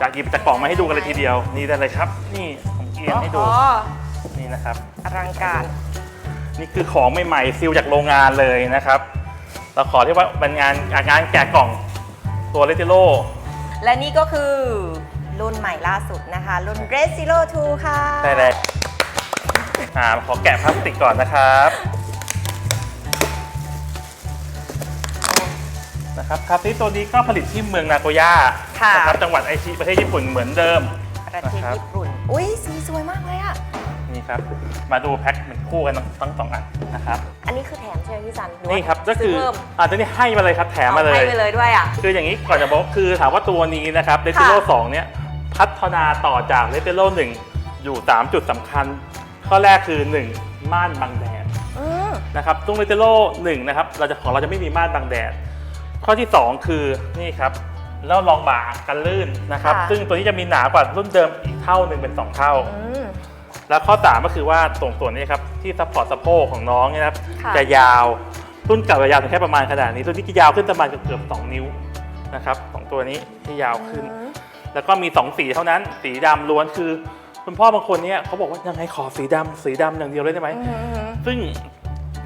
จะหยิบจากกล่องมาให้ดูกันเลยทีเดียว นี่ได้เลยครับ นี่ผมเอียงให้ดู อ๋อนี่นะครับ อลังการ นี่คือของใหม่ๆซิลจากโรงงานเลยนะครับ เราขอเรียกว่าเป็นงานงานแกะกล่องตัวเลติโลและนี่ก็คือรุ่นใหม่ล่าสุดนะคะ รุ่น Red Zero 2 ค่ะ ได้เลยอ่าขอแกะพลาสติกก่อนนะครับ นะครับคาซิตัวนี้ก็ผลิตที่เมืองนาโกย่าค่ะ นะครับจังหวัดไอชิประเทศญี่ปุ่นเหมือนเดิม ประเทศญี่ปุ่น อุ้ยสีสวยมากเลยอะ นี่ครับมาดูแพ็คเป็นคู่กันทั้งสองอันนะครับอันนี้คือแถมใช่ไหมพี่ซันหอว่านี่ครับก็คือซื้เพิ่มอ่าตัวนี้ให้มาเลยครับแถมมาเลให้ยไปเลยด้วยอะ คืออย่างนี้ก่อนจะบอกคือถามว่าตัวนี้นะครับเ e ติโล2เนี่ยพัฒนาต่อจากเ e ติโล1อยู่ 3 จุดสำคัญ ข้อแรกคือ 1 ม่านบังแดดอืม นะครับตรงเ e ติโล1นะครับเราจะของเราจะไม่มีม่านบังแดด ข้อที่ 2 คือนี่ครับแล้วรองบ่ากันลื่นนะครับ ค่ะ ซึ่งตัวนี้จะมีหนากว่ารุ่นเดิมอีกเท่าหนึ่งเป็น 2 เท่า อืม แล้วข้อ 3 ก็คือว่าตรงส่วนนี้ครับที่ซัพพอร์ตสะโพกของน้องเนี่ยนะครับค่ะ จะยาวรุ่นเก่าจะยาวถึงแค่ประมาณขนาดนี้ตัวนี้จะยาวขึ้นประมาณเกือบๆ2นิ้วนะครับของตัวนี้ที่ยาวขึ้น อืมแล้วก็มี 2 สีเท่านั้น สีดำล้วนคือคุณพ่อบางคนเนี่ยเขาบอกว่ายังไงขอสีดำสีดำอย่างเดียวเลยได้ไหม อืมอืมซึ่ง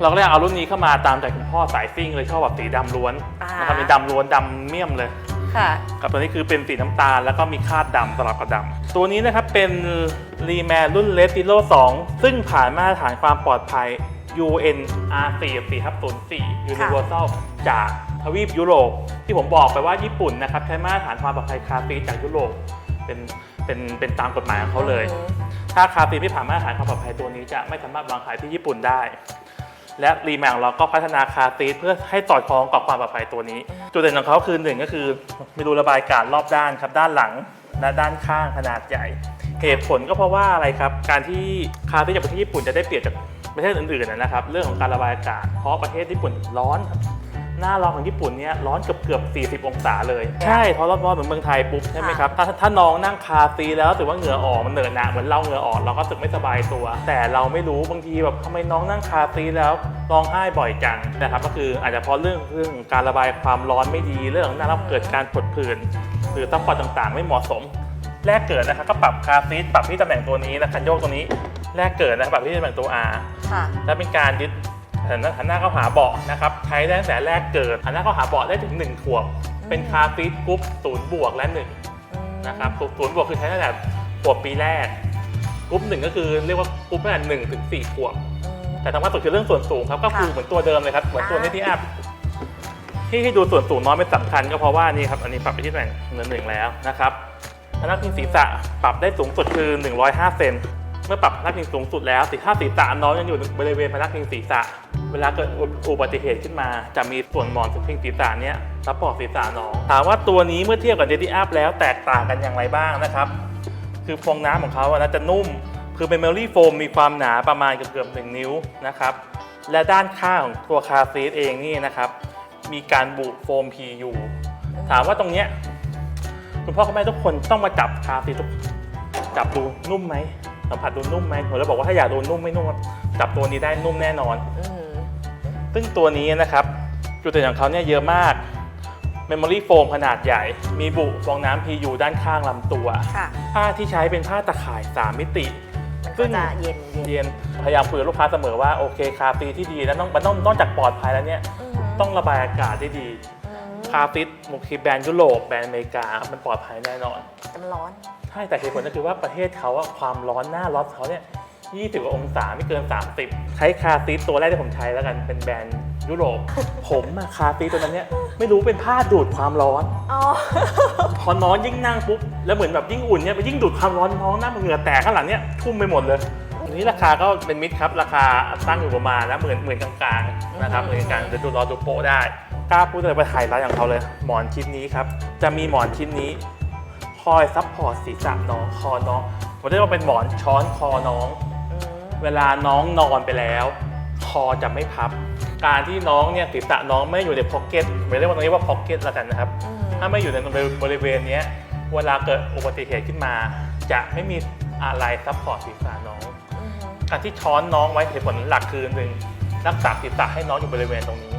เราก็เลยเอารุ่นนี้เข้ามาตามใจคุณพ่อสายซิ่งเลยชอบแบบสีดำล้วนอ่าน นะครับเป็นดำล้วนดำเมี่ยมเลย ค่ะ กับตัวนี้คือเป็นสีน้ำตาลแล้วก็มีคาดดำสลับกับดำตัวนี้นะครับเป็นรีแมนรุ่นเลติโล2ซึ่งผ่านมาตรฐานความปลอดภัย UN R4 4ทับ04 Universal จากทวีปยุโรปที่ผมบอกไปว่าญี่ปุ่นนะครับใช้มาตรฐานความปลอดภัยคาซีจากยุโรปเป็นเป็นเป็นตามกฎหมายของเขาเลยอืมถ้าคาซีไม่ผ่านมาตรฐานความปลอดภัยตัวนี้จะไม่สามารถวางขายที่ญี่ปุ่นได้ และรีแมของเราก็พัฒนาคาซีเพื่อให้สอดคล้องกับความปลอดภัยตัวนี้ จุดเด่นของเขาคือหนึ่งก็คือมีรูระบายอากาศรอบด้านครับด้านหลังและด้านข้างขนาดใหญ่เหตุผลก็เพราะว่าอะไรครับ การที่คาซีจากประเทศญี่ปุ่นจะได้เปรียบจากประเทศอื่นๆนะครับ เรื่องของการระบายอากาศ เพราะประเทศญี่ปุ่นร้อนครับ หน้าร้อนของญี่ปุ่นเนี่ยร้อนเกือบเกือบ40 องศาเลย ใช่เพราะร้อนๆเหมือนเมืองไทยปุ๊บใช่ไหมครับถ้าถ้าน้องนั่งคาซีแล้วรู้สึกว่าเหงื่อออกมันเหนอะหนะเหมือนเราเหงื่อออกเราก็รู้สึกไม่สบายตัว แต่เราไม่รู้บางทีแบบทำไมน้องนั่งคาซีแล้วร้องไห้บ่อยจังนะครับก็คืออาจจะเพราะเรื่องเรื่องการระบายความร้อนไม่ดีเรื่องของหน้ารับเกิดการผดผื่นหรือซัพพอร์ตต่างๆ ไม่เหมาะสมแรกเกิดนะครับก็ปรับคาซีทปรับที่ตำแหน่งตัวนี้นะคันโยกตัวนี้แรกเกิดนะครับปรับที่ตำแหน่งตัว R ค่ะและเป็นการยึด หันหน้าหันหน้าเข้าหาเบาะนะครับใช้ได้ตั้งแต่แรกเกิดหันหน้าเข้าหาเบาะได้ถึง1ขวบ เป็นคาซีทกรุ๊ปศูนย์บวกและ1อืมนะครับกรุ๊ปศูนย์บวกคือใช้ตั้งแต่ขวบปีแรกกรุ๊ปหนึ่งก็คือเรียกว่ากรุ๊ปตั้งแต่หนึ่งถึงสี่ขวบอืมแต่สำคัญสุดคือเรื่องส่วนสูงครับก็คือค่ะเหมือนตัวเดิมเลยครับเหมือนตัวอ่านี้ที่อัพที่ให้ดูส่วนสูงน้อยเป็นสำคัญก็เพราะว่านี่ครับอันนี้ปรับไปที่ตำแหน่งเงินหนึ่งแล้วนะครับพนักพิงศีรษะปรับได้สูงสุดคือ 105 เซนเมื่อปรับพนักพิงสูงสุดแล้วสิถ้าศีรษะน้องยังอยู่บริเวณพนักพิงศีรษะ เวลาเกิดอุบัติเหตุขึ้นมา จะมีส่วนหมอนสุดพิงศีรษะเนี้ยซัพพอร์ตศีรษะน้อง ถามว่าตัวนี้เมื่อเทียบกับเดดี้อัพแล้วแตกต่างกันอย่างไรบ้างนะครับ คือฟองน้ำของเขาอะนะจะนุ่ม คือเป็นเมลลี่โฟมมีความหนาประมาณเกือบๆหนึ่งนิ้วนะครับ และด้านข้างของตัวคาซีทเองนี่นะครับ มีการบุโฟม PU ถามว่าตรงเนี้ยคุณพ่อคุณแม่ทุกคนต้องมาจับคาซีทจับดูนุ่มไหม สัมผัสดูนุ่มไหมผมเลยบอกว่าถ้าอยากดูนุ่มไม่นุ่มจับตัวนี้ได้นุ่มแน่นอน อืมซึ่งตัวนี้นะครับ จุดเด่นของเขาเนี่ยเยอะมาก Memory Foam ขนาดใหญ่ มีบุฟองน้ำ PU ด้านข้างลำตัว ค่ะผ้าที่ใช้เป็นผ้าตะข่าย 3 มิติ มันซึ่ก็งจะเย็นเย็นเย็นพยายามคุยกับลูกค้าเสมอว่าโอเคคาฟีที่ดีแล้วต้องมันต้องนอกจากปลอดภัยแล้วเนี่ยอืมต้องระบายอากาศได้ดีอืมคาฟิตมุกทีแบรนด์ยุโรปแบรนด์อเมริกา มันปลอดภัยแน่นอน แต่มันร้อน ใช่แต่เหตุผลก็คือว่าประเทศเขาอะความร้อนหน้าร้อนเขาเนี่ย20กว่าองศาไม่เกิน 30 ใช้คาซีตัวแรกที่ผมใช้แล้วกันเป็นแบรนด์ยุโรป ผมอะคาซีตัวนั้นเนี่ยไม่รู้เป็นผ้าดูดความร้อน อ๋อ พอน้องยิ่งนั่งปุ๊บแล้วเหมือนแบบยิ่งอุ่นเนี่ยมันยิ่งดูดความร้อนน้องหน้าเหงื่อแตกข้างหลังเนี่ยทุ่มไปหมดเลยทีนี้ราคาก็เป็นมิตรครับ ราคาตั้งอยู่ประมาณนะหมื่นหมื่นกลางๆนะครับหมื่นกลางๆเดี๋ยวดูรอดูโปะได้กล้าพูดเลยไปถ่ายร้านของเขาเลย หมอนชิ้นนี้ครับจะมีหมอนชิ้นนี้ คอยซัพพอร์ตศีรษะน้องคอน้องผมเรียกว่าเป็นหมอนช้อนคอน้องอืมเวลาน้องนอนไปแล้ว คอจะไม่พับ การที่น้องเนี่ยศีรษะน้องไม่อยู่ในพ็อกเก็ตไม่เรียกว่าตรงนี้ว่าพ็อกเก็ตแล้วกันนะครับอืมถ้าไม่อยู่ในบริเวณเนี้ยเวลาเกิดอุบัติเหตุขึ้นมา จะไม่มีอะไรซัพพอร์ตศีรษะน้องอืมการที่ช้อนน้องไว้เหตุผลหลักคือหนึ่งรักษาศีรษะให้น้องอยู่บริเวณตรงนี้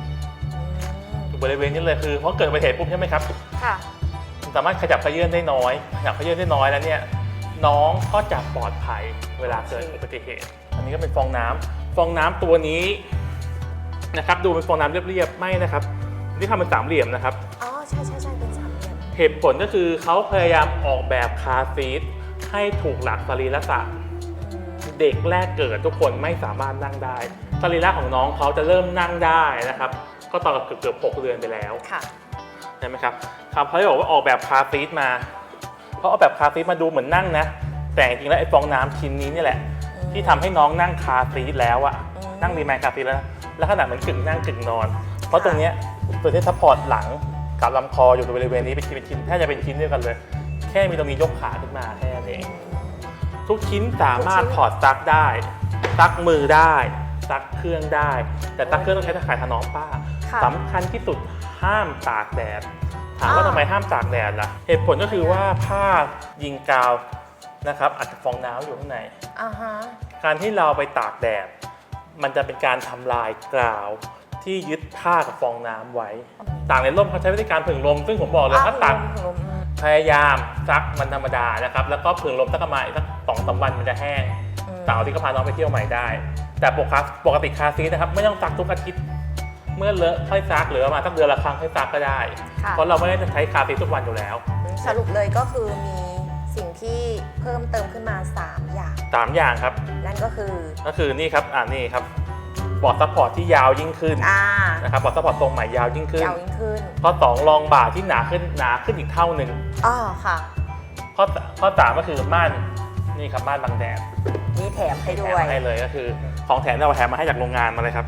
อยู่บริเวณนี้เลยคือเพราะเกิดอุบัติเหตุปุ๊บใช่ไหมครับค่ะ สามารถขยับเขยื่อนได้น้อยขยับเขยื่อนได้น้อยแล้วเนี่ยน้องก็จะปลอดภัยเวลาเกิดอุบัติเหตุ อันนี้ก็เป็นฟองน้ำฟองน้ำตัวนี้นะครับ ดูเป็นฟองน้ำเรียบๆไม่นะครับที่ทำเป็นสามเหลี่ยมนะครับอ๋อใช่ใช่ใช่เป็นสามเหลี่ยมเหตุผลก็คือเขาพยายามออกแบบคาร์ซีทให้ถูกหลักสรีระศาสตร์อืมเด็กแรกเกิดทุกคนไม่สามารถนั่งได้สรีระของน้องเขาจะเริ่มนั่งได้นะครับ ก็ตอนเกือบเกือบหกเดือนไปแล้วค่ะ ใช่ไหมครับครับเขาจะบอกว่าออกแบบคาร์ซีทมาเพราะออกแบบคาร์ซีทมาดูเหมือนนั่งนะ แต่จริงๆแล้วไอ้ฟองน้ำชิ้นนี้นี่แหละอืมที่ทำให้น้องนั่งคาร์ซีทแล้วอะอืมนั่งรีแมนคาร์ซีทแล้วนะแล้วขนาดเหมือนกึ่งนั่งกึ่งนอน เพราะตรงเนี้ยตัวที่ซัพพอร์ตหลังกับลำคออยู่ตรงบริเวณนี้เป็นชิ้นเป็นชิ้นแทบจะเป็นชิ้นเดียวกันเลย แค่มีตรงนี้ยกขาขึ้นมาแค่นั้นเองทุกชิ้นสามารถถอดซักได้ซักมือได้ซักเครื่องได้ แต่ซักเครื่องต้องใช้ตะข่ายถนอมป้าค่ะสำคัญที่สุด ห้ามตากแดด ถามว่าอ้าวทำไมห้ามตากแดดล่ะ เหตุผลก็คือว่าผ้ายิงกาวนะครับอาจจะฟองน้ำอยู่ข้างใน อ่าฮะ การที่เราไปตากแดด มันจะเป็นการทำลายกราวที่ยึดผ้ากับฟองน้ำไว้ ตากในร่มเขาใช้วิธีการผึ่งลม ซึ่งผมบอกเลยถ้าตาก ลมอืมพยายามซักมันธรรมดานะครับ แล้วก็ผึ่งลมสักประมาณอีกสักสองสามวันมันจะแห้งอืม เสาร์อาที่ก็พาน้องไปเที่ยวใหม่ได้ แต่ปกติปกติคาร์ซีทนะครับ ไม่ต้องซักทุกอาทิตย์ เมื่อเลอะค่อยซักหรือประมาณสักเดือนละครั้งค่อยซักก็ได้ ค่ะ เพราะเราไม่ได้ใช้คาร์ซีททุกวันอยู่แล้วสรุปเลยก็คือมีสิ่งที่เพิ่มเติมขึ้นมา 3 อย่าง สามอย่างครับ นั่นก็คือ ก็คือนี่ครับอ่านี่ครับบอร์ดซัพพอร์ตที่ยาวยิ่งขึ้นอ่านะครับบอร์ดซัพพอร์ตตรงใหม่ยาวยิ่งขึ้น ยาวยิ่งขึ้นข้อสองรองบ่าที่หนาขึ้นหนาขึ้นอีกเท่าหนึ่งอ๋อค่ะ ข้อสข้อสามก็คือม่านนี่ครับม่านบังแดดมีแถมให้แถด้มวยมาให้เลยก็คือ ของแถมที่เราแถมมาให้จากโรงงานมาเลยครับ